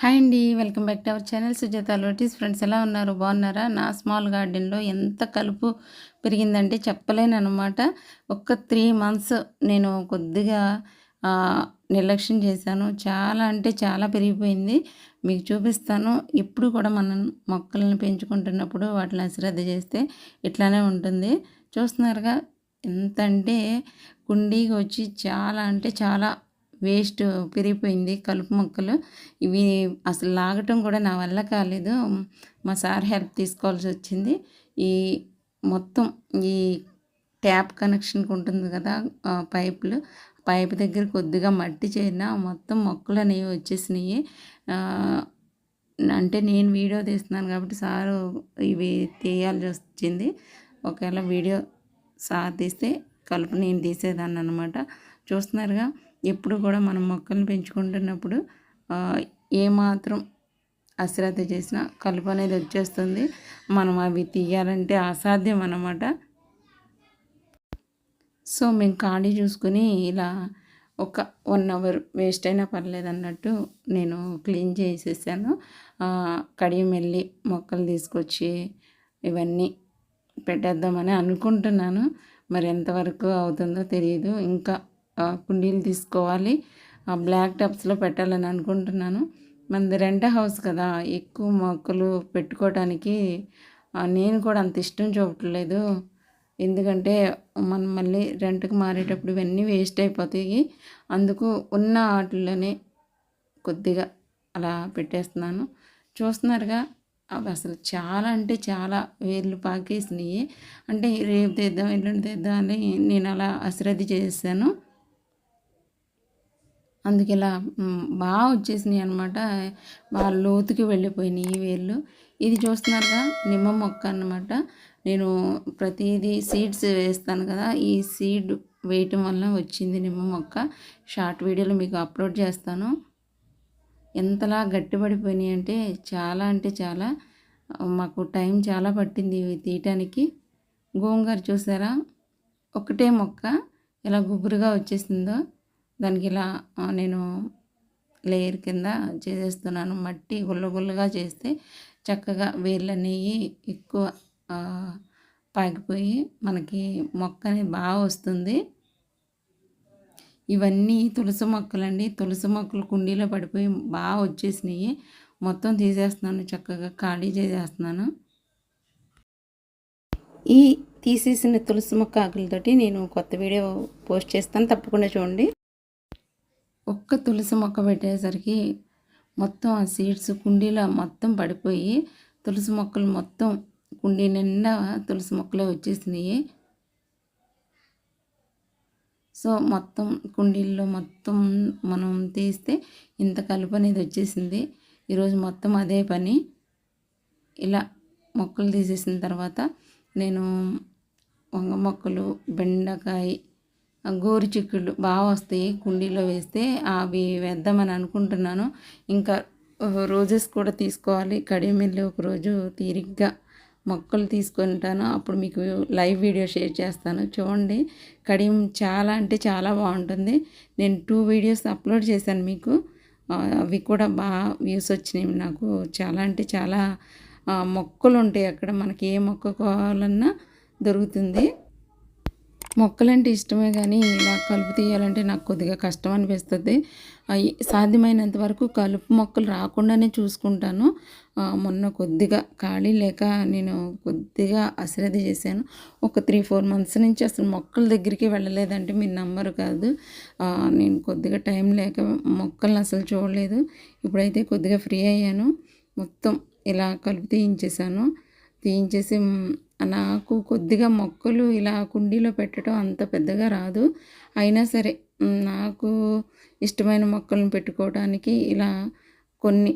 Hi అండి welcome back to our channel Sujatha లోటీస్. Friends ఎలా ఉన్నారు? బాగున్నారా? నా స్మాల్ గార్డెన్లో ఎంత కలుపు పెరిగిందంటే చెప్పలేను అనమాట ఒక్క త్రీ మంత్స్ నేను కొద్దిగా నిర్లక్ష్యం చేశాను. చాలా అంటే చాలా పెరిగిపోయింది. మీకు చూపిస్తాను. ఎప్పుడు కూడా మనం మొక్కలను పెంచుకుంటున్నప్పుడు వాటిని అశ్రద్ధ చేస్తే ఇట్లానే ఉంటుంది. చూస్తున్నారుగా ఎంత అంటే కుండీకి వచ్చి చాలా అంటే చాలా వేస్ట్ పెరిగిపోయింది కలుపు మొక్కలు. ఇవి అసలు లాగటం కూడా నా వల్ల కాలేదు. మా సార్ హెల్ప్ తీసుకోవాల్సి వచ్చింది. ఈ మొత్తం ఈ ట్యాప్ కనెక్షన్కి ఉంటుంది కదా పైపులు. పైపు దగ్గర కొద్దిగా మట్టి చేరిన మొత్తం మొక్కలు అనేవి వచ్చేసినాయి. అంటే నేను వీడియో తీస్తున్నాను కాబట్టి సారు ఇవి తీయాల్సి వచ్చింది. ఒకవేళ వీడియో సార్ తీస్తే కలుపు నేను తీసేదాన్ని అనమాట చూస్తున్నారుగా? ఎప్పుడు కూడా మనం మొక్కలను పెంచుకుంటున్నప్పుడు ఏమాత్రం అశ్రద్ధ చేసినా కలుపు అనేది వచ్చేస్తుంది. మనం అవి తీయాలంటే అసాధ్యం అన్నమాట. సో మేము ఖాళీ చూసుకుని ఇలా ఒక వన్ అవర్ వేస్ట్ అయినా పర్లేదు అన్నట్టు నేను క్లీన్ చేసేసాను. కడియం వెళ్ళి మొక్కలు తీసుకొచ్చి ఇవన్నీ పెట్టేద్దామని అనుకుంటున్నాను. మరి ఎంతవరకు అవుతుందో తెలియదు ఇంకా కుండీలు తీసుకోవాలి. బ్లాక్ టబ్స్లో పెట్టాలని అనుకుంటున్నాను. మనది రెంట్ హౌస్ కదా ఎక్కువ మొక్కలు పెట్టుకోవడానికి నేను కూడా అంత ఇష్టం చూపట్లేదు. ఎందుకంటే మనం మళ్ళీ రెంట్కి మారేటప్పుడు ఇవన్నీ వేస్ట్ అయిపోతాయి. అందుకు ఉన్న వాటిల్లోనే కొద్దిగా అలా పెట్టేస్తున్నాను. చూస్తున్నారుగా అవి అసలు చాలా అంటే చాలా వేర్లు పాకేసినాయి. అంటే రేపు తీద్దాం ఎల్లుండి తీద్దాం అని నేను అలా అశ్రద్ధ చేశాను. అందుకే ఇలా బాగా వచ్చేసినాయి అనమాట బాగా లోతుకి వెళ్ళిపోయినాయి ఈ వేళ్ళు ఇది చూస్తున్నారుగా నిమ్మ మొక్క అనమాట నేను ప్రతిదీ సీడ్స్ వేస్తాను కదా ఈ సీడ్ వేయటం వల్ల వచ్చింది నిమ్మ మొక్క. షార్ట్ వీడియోలో మీకు అప్లోడ్ చేస్తాను. ఎంతలా గట్టిపడిపోయినాయి అంటే చాలా అంటే చాలా. మాకు టైం చాలా పట్టింది ఇవి తీయటానికి. గోంగారు చూసారా? ఒకటే మొక్క. ఎలా గుబురుగా వచ్చేసిందో. దానికి ఇలా నేను లేయర్ కింద చేసేస్తున్నాను. మట్టి గుల్ల గుల్లగా చేస్తే చక్కగా వేర్లు అనేవి ఎక్కువ పాకిపోయి మనకి మొక్క అనేది బాగా వస్తుంది. ఇవన్నీ తులసి మొక్కలండి. తులసి మొక్కలు కుండీలో పడిపోయి బాగా వచ్చేసినాయి. మొత్తం తీసేస్తున్నాను చక్కగా ఖాళీ చేసేస్తున్నాను. ఈ తీసేసిన తులసి మొక్క ఆకులతోటి నేను కొత్త వీడియో పోస్ట్ చేస్తాను. తప్పకుండా చూడండి. ఒక్క తులసి మొక్క పెట్టేసరికి మొత్తం ఆ సీడ్స్ కుండీలో మొత్తం పడిపోయి తులసి మొక్కలు మొత్తం కుండీ నిండా తులసి మొక్కలే వచ్చేసినాయి. సో మొత్తం కుండీల్లో మొత్తం మనం తీస్తే ఇంత కలుపు అనేది వచ్చేసింది. ఈరోజు మొత్తం అదే పని. ఇలా మొక్కలు తీసేసిన తర్వాత నేను వంగ మొక్కలు బెండకాయ గోరు చిక్కుళ్ళు బాగా వస్తాయి కుండీలో వేస్తే అవి వేద్దామని అనుకుంటున్నాను. ఇంకా రోజెస్ కూడా తీసుకోవాలి. కడియం ఒకరోజు తీరిగ్గా మొక్కలు తీసుకుంటాను. అప్పుడు మీకు లైవ్ వీడియో షేర్ చేస్తాను. చూడండి కడియం చాలా అంటే చాలా బాగుంటుంది. నేను టూ వీడియోస్ అప్లోడ్ చేశాను మీకు. అవి కూడా బాగా వ్యూస్ వచ్చినాయి నాకు. చాలా అంటే చాలా మొక్కలు ఉంటాయి అక్కడ. మనకి ఏ మొక్క కావాలన్నా దొరుకుతుంది. మొక్కలంటే ఇష్టమే కానీ ఇలా కలుపు తీయాలంటే నాకు కొద్దిగా కష్టం అనిపిస్తుంది. సాధ్యమైనంత వరకు కలుపు మొక్కలు రాకుండానే చూసుకుంటాను. మొన్న కొద్దిగా ఖాళీ లేక నేను కొద్దిగా అశ్రద్ధ చేశాను. ఒక త్రీ ఫోర్ మంత్స్ నుంచి అసలు మొక్కల దగ్గరికి వెళ్ళలేదంటే మీరు నమ్మరు కాదు. నేను కొద్దిగా టైం లేక మొక్కలను అసలు చూడలేదు. ఇప్పుడైతే కొద్దిగా ఫ్రీ అయ్యాను. మొత్తం ఇలా కలుపు తీయించేశాను. తీయించేసి నాకు కొద్దిగా మొక్కలు ఇలా కుండీలో పెట్టడం అంత పెద్దగా రాదు. అయినా సరే నాకు ఇష్టమైన మొక్కలను పెట్టుకోవడానికి ఇలా కొన్ని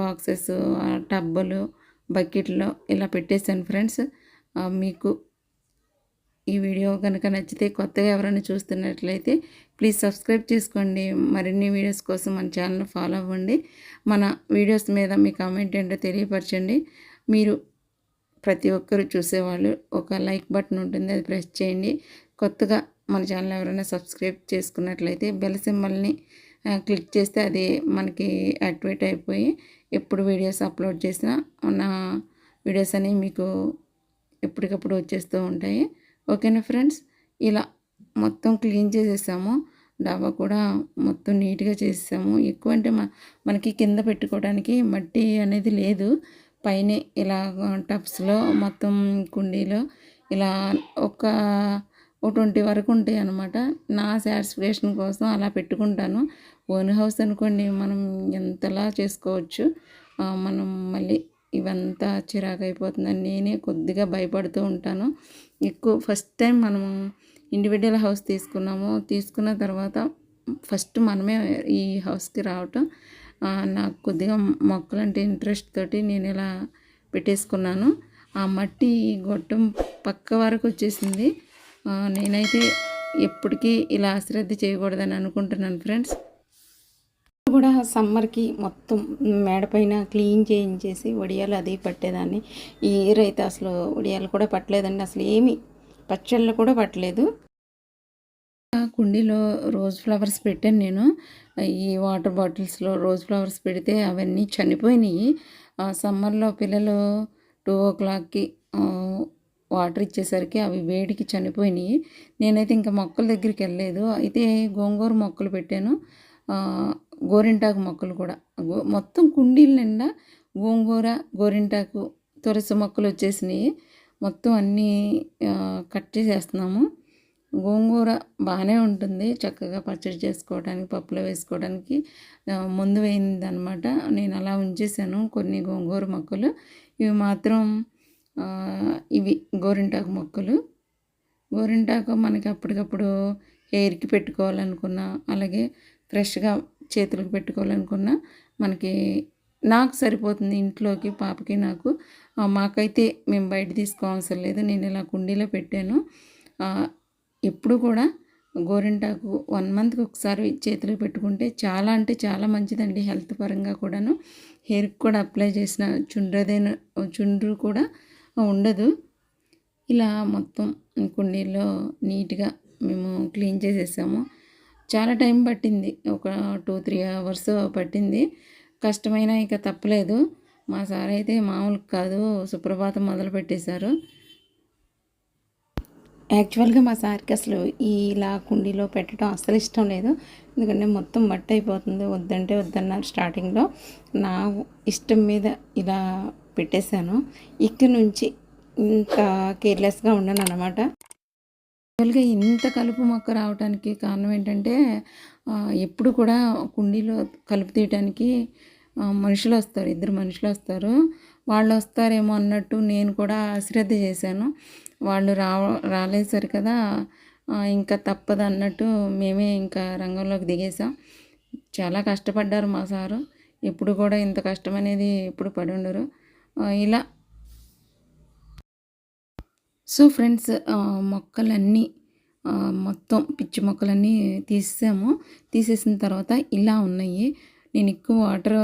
బాక్సెస్ టబ్బలు బకెట్లో ఇలా పెట్టేశాను ఫ్రెండ్స్. మీకు ఈ వీడియో కనుక నచ్చితే కొత్తగా ఎవరైనా చూస్తున్నట్లయితే ప్లీజ్ సబ్స్క్రైబ్ చేసుకోండి. మరిన్ని వీడియోస్ కోసం మన ఛానల్ ఫాలో అవ్వండి. మన వీడియోస్ మీద మీ కామెంట్ ఏంటో తెలియపరచండి. మీరు ప్రతి ఒక్కరు చూసేవాళ్ళు. ఒక లైక్ బటన్ ఉంటుంది. అది ప్రెస్ చేయండి. కొత్తగా మన ఛానల్ ఎవరైనా సబ్స్క్రైబ్ చేసుకున్నట్లయితే బెల్ సింబల్ని క్లిక్ చేస్తే అది మనకి యాక్టివేట్ అయిపోయి ఎప్పుడు వీడియోస్ అప్లోడ్ చేసినా నా వీడియోస్ అనేవి మీకు ఎప్పటికప్పుడు వచ్చేస్తూ ఉంటాయి. ఓకేనా ఫ్రెండ్స్? ఇలా మొత్తం క్లీన్ చేసేసాము. డాబా కూడా మొత్తం నీట్గా చేసేసాము. ఎక్కువ అంటే మనకి కింద పెట్టుకోవడానికి మట్టి అనేది లేదు. పైన ఇలా టబ్స్లో మొత్తం కుండీలో ఇలా ఒక ఓ ట్వంటీ వరకు ఉంటాయి అనమాట నా సాటిస్ఫాక్షన్ కోసం అలా పెట్టుకుంటాను. ఓన్ హౌస్ అనుకోండి మనం ఎంతలా చేసుకోవచ్చు మనం మళ్ళీ ఇవంతా చిరాకు అయిపోతుందని నేనే కొద్దిగా భయపడుతూ ఉంటాను. ఎక్కువ ఫస్ట్ టైం మనము ఇండివిజువల్ హౌస్ తీసుకున్నాము తీసుకున్న తర్వాత ఫస్ట్ మనమే ఈ హౌస్కి రావటం. నాకు కొద్దిగా మొక్కలంటే ఇంట్రెస్ట్ తోటి నేను ఇలా పెట్టేసుకున్నాను. ఆ మట్టి గొట్టం పక్క వరకు వచ్చేసింది. నేనైతే ఎప్పటికీ ఇలా అశ్రద్ధ చేయకూడదని అనుకుంటున్నాను ఫ్రెండ్స్. కూడా సమ్మర్కి మొత్తం మేడపైన క్లీన్ చేయించేసి వడియాలు అది పట్టేదాన్ని. ఈ ఇయర్ అయితే అసలు వడియాలు కూడా పట్టలేదండి. అసలు ఏమి పచ్చళ్ళు కూడా పట్టలేదు. కుండీలో రోజ్ ఫ్లవర్స్ పెట్టాను నేను. ఈ వాటర్ బాటిల్స్లో రోజ్ ఫ్లవర్స్ పెడితే అవన్నీ చనిపోయినాయి. సమ్మర్లో పిల్లలు టూ ఓ క్లాక్కి వాటర్ ఇచ్చేసరికి అవి వేడికి చనిపోయినాయి. నేనైతే ఇంకా మొక్కల దగ్గరికి వెళ్ళలేదు. అయితే గోంగూర మొక్కలు పెట్టాను. గోరింటాకు మొక్కలు కూడా. మొత్తం కుండీల నిండా గోంగూర గోరింటాకు తులసి మొక్కలు వచ్చేసినాయి. మొత్తం అన్నీ కట్ చేసేస్తున్నాము. గోంగూర బాగానే ఉంటుంది. చక్కగా పచ్చడి చేసుకోవడానికి పప్పులో వేసుకోవడానికి ముందు వేయింది అనమాట నేను అలా ఉంచేసాను కొన్ని గోంగూర మొక్కలు. ఇవి మాత్రం ఇవి గోరింటాకు మొక్కలు. గోరింటాకు మనకి అప్పటికప్పుడు హెయిర్కి పెట్టుకోవాలనుకున్నా అలాగే ఫ్రెష్గా చేతులకు పెట్టుకోవాలనుకున్నా మనకి నాకు సరిపోతుంది ఇంట్లోకి పాపకి నాకు. మాకైతే మేము బయట తీసుకోవాల్సిన లేదు. నేను ఇలా కుండీలో పెట్టాను. ఎప్పుడు కూడా గోరింటాకు వన్ మంత్కి ఒకసారి చేతిలో పెట్టుకుంటే చాలా అంటే చాలా మంచిదండి హెల్త్ పరంగా కూడాను. హెయిర్కి కూడా అప్లై చేసిన చుండ్రదైన చుండ్రు కూడా ఉండదు. ఇలా మొత్తం కుండీల్లో నీట్గా మేము క్లీన్ చేసేసాము. చాలా టైం పట్టింది ఒక టూ త్రీ అవర్స్ పట్టింది. కష్టమైన ఇక తప్పలేదు. మా సార్ అయితే మామూలు కాదు సుప్రభాతం మొదలు పెట్టేశారు యాక్చువల్గా మా సార్కి అసలు ఇలా కుండీలో పెట్టడం అసలు ఇష్టం లేదు. ఎందుకంటే మొత్తం మట్టి అయిపోతుంది. వద్దంటే వద్దన్నారు స్టార్టింగ్లో. నా ఇష్టం మీద ఇలా పెట్టేశాను. ఇక్కడ నుంచి ఇంత కేర్లెస్గా ఉండను అనమాట యాక్చువల్గా ఇంత కలుపు మొక్క రావడానికి కారణం ఏంటంటే ఎప్పుడు కూడా కుండీలో కలుపు తీయటానికి మనుషులు వస్తారు. ఇద్దరు మనుషులు వస్తారు. వాళ్ళు వస్తారేమో అన్నట్టు నేను కూడా అశ్రద్ధ చేశాను. వాళ్ళు రా రాలేసారు కదా ఇంకా తప్పదు అన్నట్టు మేమే ఇంకా రంగంలోకి దిగేసాం చాలా కష్టపడ్డారు మా సారు. ఎప్పుడు కూడా ఇంత కష్టం అనేది ఎప్పుడు పడి ఉండరు. ఇలా. సో ఫ్రెండ్స్ మొక్కలన్నీ మొత్తం పిచ్చి మొక్కలన్నీ తీసాము తీసేసిన తర్వాత ఇలా ఉన్నాయి. నేను ఎక్కువ వాటర్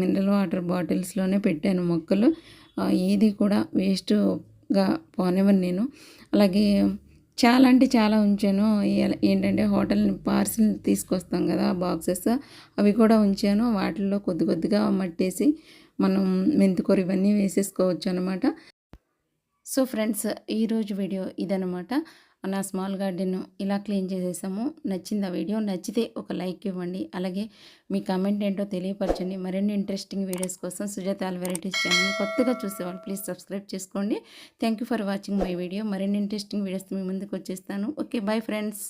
మినరల్ వాటర్ బాటిల్స్లోనే పెట్టాను మొక్కలు. ఏది కూడా వేస్ట్ గా పోనివ్వను నేను. అలాగే చాలా అంటే చాలా ఉంచాను. ఏంటంటే హోటల్ పార్సిల్ తీసుకొస్తాం కదా బాక్సెస్ అవి కూడా ఉంచాను. వాటిల్లో కొద్ది కొద్దిగా మట్టేసి మనం మెంతికూర ఇవన్నీ వేసేసుకోవచ్చు అనమాట సో ఫ్రెండ్స్ ఈరోజు వీడియో ఇదనమాట మన స్మాల్ గార్డెన్ ఇలా క్లీన్ చేసేసాము. నచ్చింది ఆ వీడియో? నచ్చితే ఒక లైక్ ఇవ్వండి. అలాగే మీ కమెంట్ ఏంటో తెలియపరచండి. మరిన్ని ఇంట్రెస్టింగ్ వీడియోస్ కోసం సుజాత వెరైటీస్ ఛానల్ కొత్తగా చూసేవాళ్ళు ప్లీజ్ సబ్స్క్రైబ్ చేసుకోండి. Thank you for watching my video మరిన్ని ఇంట్రెస్టింగ్ వీడియోస్ మీ ముందుకు వచ్చేస్తాను. Okay bye friends